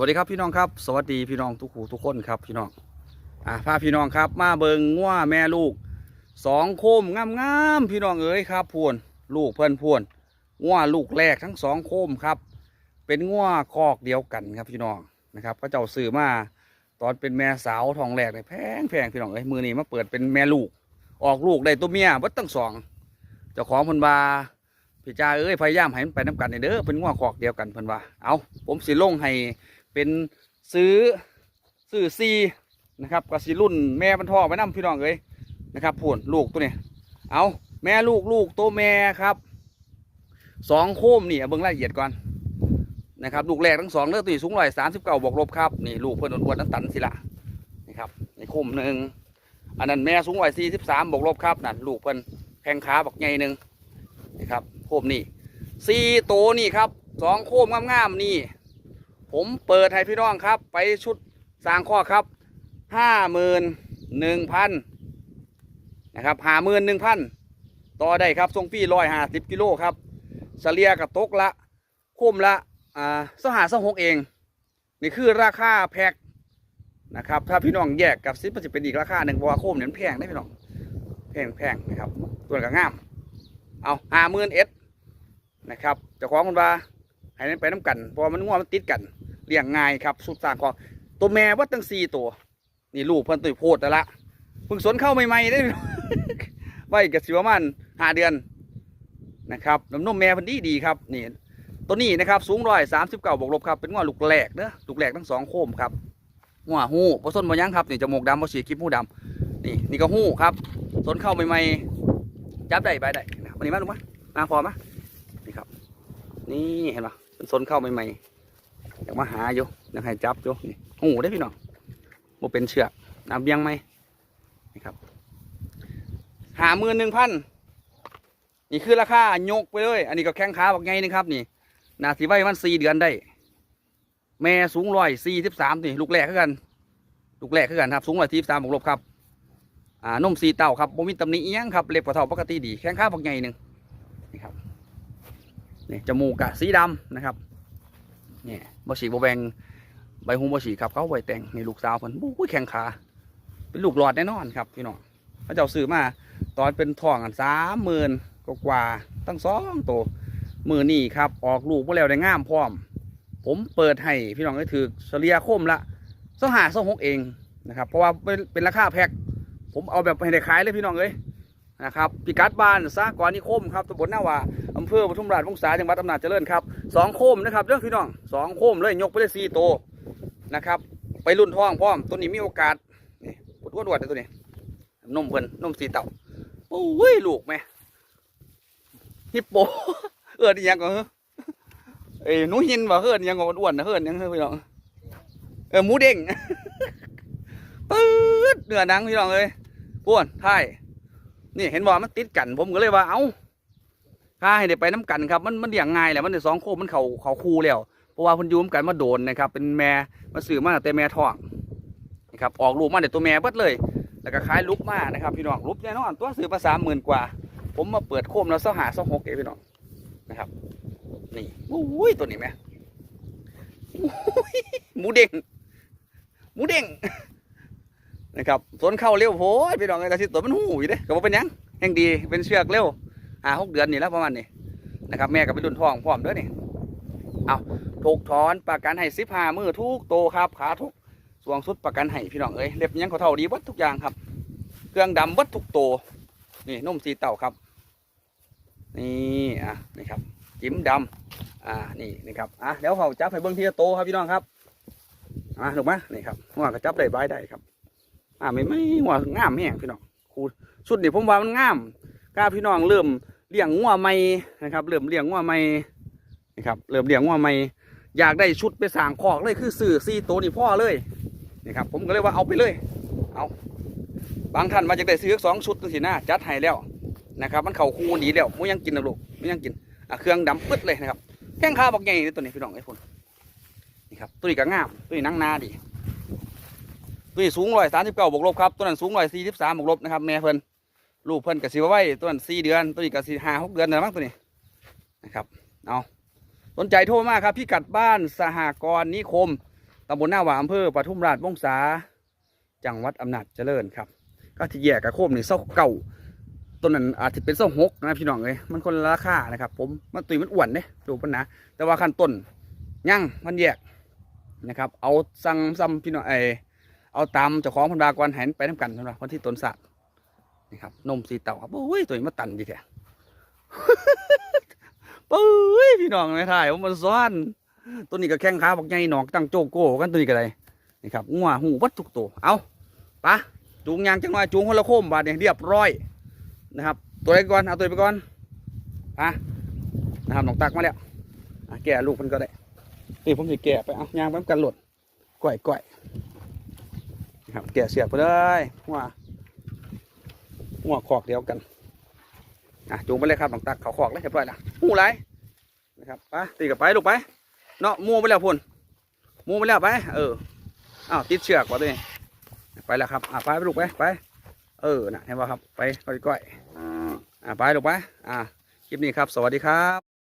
วัสดีครับพี่น้องครับสวัสดีพี่น้องทุกหูทุกคนครับพี่น้องอ่าพาพี่น้องครับ มาเบิงง่วแม่ลูกสองโคมงามๆพี่น้องเอ๋ยครับพวนลูกเพื่อนพวนง่วลูกแรกทั้งสองโคมครับ เป็นง่วคอกเดียวกันครับพี่น้องนะครับพระเจ้าซื้อมาตอนเป็นแม่สาวทองแรกเลยแพงแพงพี่น้องเอ้ยมือนี้มาเปิดเป็นแม่ลูก ออกลูกได้ตัวเมียวัดตั้งสองเจ้าของพิ่นวาพี่จ้าเอ้ยพยายามให้มันไปน้ำกันเด้อเป็นง่วคอกเดียวกันพิ่นวาเอาผมสิลงให้ เป็นซื้อซื้อซีนะครับกับสีรุ่นแม่บรรทองไปนํพี่น้องเอ้ยนะครับพูนลูกตัวนี้เอาแม่ลูกลูกตัวแม่ครับสองโคมนี่เอาเบิ่งรายละเอียดก่อนนะครับลูกแรกทั้งสองเลือดตีสูงร้อยสามสิบเก้าบวกลบครับนี่ลูกเพื่อนอ้วนนั้นตันสิละนี่ครับในโคมหนึ่งอันนั้นแม่สูงร้อยสี่สิบสามบวกลบครับนั่นลูกเพื่อนแข้งขาบักใหญ่หนึ่งนะครับโคมนี่สี่ตัวนี่ครับสองโคมงามๆนี่ ผมเปิดให้พี่น้องครับ ไปชุดสร้างข้อครับห้าหมื่นหนึ่งพันนะครับห้าหมื่นหนึ่งพันต่อได้ครับทรงพี่ร้อยห้าสิบกิโลครับเฉลี่ยกับตกละคุ้มละอ่าสหาสหกเอง นี่คือราคาแพ็คนะครับถ้าพี่น้องแยกกับซิปมันจะเป็นอีกราคาหนึ่งเพราะว่าโคมเนี่ยมันแพงได้พี่น้องแพงแพงนะครับตัวก็งาม เอาห้าหมื่นเอ็ดนะครับจ้าของคนว่าให้มันไปน้ำกันเพราะมันง่วงมันติดกัน เลี้ยงง่ายครับสุดสางของตัวแม่ว่าตั้งสี่ตัว นี่ลูกเพิ่นตุยโพดแต่ละเพิ่งสนเข้าใหม่ๆได้ไว้กับสิประมาณห้าเดือนนะครับน้ำนมแม่เพิ่นดีดีๆครับนี่ตัวนี้นะครับสูงร้อยสามสิบเก้าบวกลบครับเป็นง้อลูกแหลกเนอะลูกแหลกทั้งสองโคมครับหัวหูผสมบยั้งครับนี่จมูกดำผสีคลิปหูดำนี่นี่ก็หูครับสนเข้าใหม่ๆจับได้ไปได้วันนี้มาลูกมามาพอมะนี่ครับ นี่เห็นปะเป็นสนเข้าใหม่ๆ อยากมาหาอยู่อยากให้จับอยู่นี่หูได้พี่น้องโมเป็นเชือกน้ำเบี้ยงไหมนี่ครับ หาหมื่นหนึ่งพันนี่คือราคายกไปเลย อันนี้ก็แข้งขาบอกไงนี่ครับ นี่นาทีไว้มันสี่เดือนได้ แม่สูงร้อยสี่สิบสามนี่ลูกแรกคือกันลูกแรกคือกันครับ สูงร้อยสี่สิบสามบวกลบครับอ่านมสีเต่าครับบ่มีตำหนิอิหยังครับเล็บกระเท่าปกติดีแข้งขาบอกไงหนึ่งนี่ครับนี่จมูกกะสีดำนะครับ เนี่ยบฉีบแบงใบหูบฉีครับเขาไวแต่งในลูกสาวเพิ่นบุ้ยแข็งขาเป็นลูกหลอดแน่นอนครับพี่น้องพระเจ้าซื้อมาตอนเป็นทองอันสามหมื่นกว่าตั้งสองตัวมือนี่ครับ ออกลูกมาแล้วได้งามพร้อม ผมเปิดให้พี่น้องก็ถือเฉลี่ยคมละสองหาสองหกเองนะครับ เพราะว่าเป็นเป็นราคาแพ็คผมเอาแบบให้ได้ขายเลยพี่น้องเอ้ย นะครับพิกัดบ้านสากรนิคมครับตำบลหน้าว่าอำเภอปทุมราชวงศาจังหวัดอำนาจเจริญครับสองโคมนะครับเรื่องพี่น้องสองโคมเลยยกไปเลยสี่โตวนะครับไปรุ่นท้องพร้อมตัวนี้มีโอกาสนี่ปวดวดๆเลยตัวนี้นมเพิ่นนมสีเต่าโอ้ยลูกแม่ฮิปโปเอิดอิหยังก็เฮ้เอ้ยหนูหินว่าเฮิร์นยังก็อ้วนๆนะเฮิร์นยังเฮ้ยพี่น้องเออหมูเด้งปื๊ดเนื้อหนังพี่น้องเลยป้วนท้าย นี่เห็นบ่มันติดกัน ผมก็เลยว่าเอ้าถ้าให้ได้ไปน้ำกันครับ มันมันเลี้ยงง่ายแหละมันได้สองโคมมันเขาเขาคู่แล้ว เพราะว่าเพิ่นยูมกันมาโดนนะครับ เป็นแม่มาซื้อมาแต่แม่ท้องนะครับออกลูกมาเดี๋ยวตัวแม่เบิดเลย แล้วก็ขายลูกมานะครับพี่น้องลูกแน่นอนตัวซื้อมาสามหมื่นกว่า ผมมาเปิดโคมแล้วเสาหาเสาหกเองพี่น้องนะครับนี่อุ้ยตัวนี้แม่อุ้ยหมูเด้งหมูเด้ง นะครับสวนเข้าเร็วโพดพี่น้องไอ้ตาที่ตัวมันหูอยู่เด้ก็บ่เป็นหยังแห่งดีเป็นเชือกเร็วหาหกเดือนนี่แล้วประมาณนี้นะครับแม่กับเป็นรุ่นทองพร้อมเด้วยนี่เอาถูกถอนประกันให้สิบห้ามือทุกโตครับขาทุกสวงสุดประกันให้พี่น้องเอ้ยเล็บยังเขาเท่าดีวัดทุกอย่างครับ เครื่องดำวัดทุกโตนี่นุ่มสีเต่าครับ นี่อะนี่ครับจิ้มดำอ่านี่นี่ครับอะเดี๋ยวเขาจับให้เบิ้งทีละโตครับพี่น้องครับอะถูกไหมนี่ครับหัวก็จับได้ใบได้ครับ อ่าไม่ไม่หัวงามแห้งพี่น้องคูชุดนี่ผมว่ามันงามกล้าพี่น้องเริ่มเลี้ยงงัวใหม่นะครับ เริ่มเลี้ยงงัวใหม่นะครับเริ่มเลี้ยงงัวใหม่อยากได้ชุดไปสางคอกเลยคือสื่อซีโตนี่พ่อเลยนะครับผมก็เลยว่าเอาไปเลย เอาบางท่านมาจากได้ซื้อสองชุดตั้งสีหน้าจัดให้แล้วนะครับ มันเข่าคูดีแล้วไม่ยังกินนะลูกไม่ยังกินอะเครื่องดำปึ๊ดเลยนะครับแข้งขาบอกใหญ่ตัวนี้พี่น้องไอ้คนนี่ครับตัวนี้ก็งามตัวนี้นั่งนาดี ตัวนี้สูงร้อยสามสิบเก้าบวกลบครับตัวนั้นสูงร้อยสี่สิบสามบวกลบนะครับแม่เพิ่นลูกเพิ่นกับสิไว้ตัวนั้นสี่เดือนตัวนี้กับสิห้าหกเดือนนะมั้งตัวนี้นะครับเอาสนใจโทรมากครับพี่กัดบ้านสหกรณ์นิคมตำบลหน้าหวาอำเภอปทุมราชวงศาจังหวัดอำนาจเจริญครับ ก็ที่แยกกับโคมนี่เศร้าเก่าต้นนั้นอาจจะเป็นเศร้าหกนะพี่น้องเลยมันคนละราคานะครับ ผมมันตุยมันอ้วนเด้ดูปัญนะแต่ว่าขั้นต้นยั่งมันแยกนะครับ เอาสั่งซ้ำพี่น้องไอ เอาตามเจ้าของพันบากรหันไปน้ำกันสำหรับคนที่ตนสัตว์นี่ครับนมสีเต่าครับโอ้ยตัวนี้มาตันดีแท้ปุ้ยพี่น้องในถ่ายผมมันซ้อน ตัวนี้ก็แข้งขาบักใหญ่หนอกตั้งโจโก้กันตัวนี้ก็ได้นี่ครับงัวหูวัดทุกตัวเอาปะจูงยางจังหน่อยจูงคนละโคมบาดเนี่ยเรียบร้อยนะครับ ตัวไหนก่อนเอาตัวไปก่อนปะนะครับหนองตักมาแล้วแก่ลูกมันก็ได้นี่ผมจะแก่ไปเอายางไปนำกันหลดก่อยก่อย นะครับแก่เสียบไปเลยหัวหัวขอกเดียวกันอะจูงไปเลยครับน้องตักเขาขอกเลยเรียบร้อยแล้วหูไรนะครับไปตีกับไปลูกไปเนาะมูไปแล้วพุ่นมูไปแล้วไป เอออ้าวติดเชือกว่ะตัวนี้ไปแล้วครับอ่าไปไปลูกไปไป เออน่ะเห็นป่ะครับไปก้อยๆอ่าไปลูกไปอ่าคลิปนี้ครับ สวัสดีครับ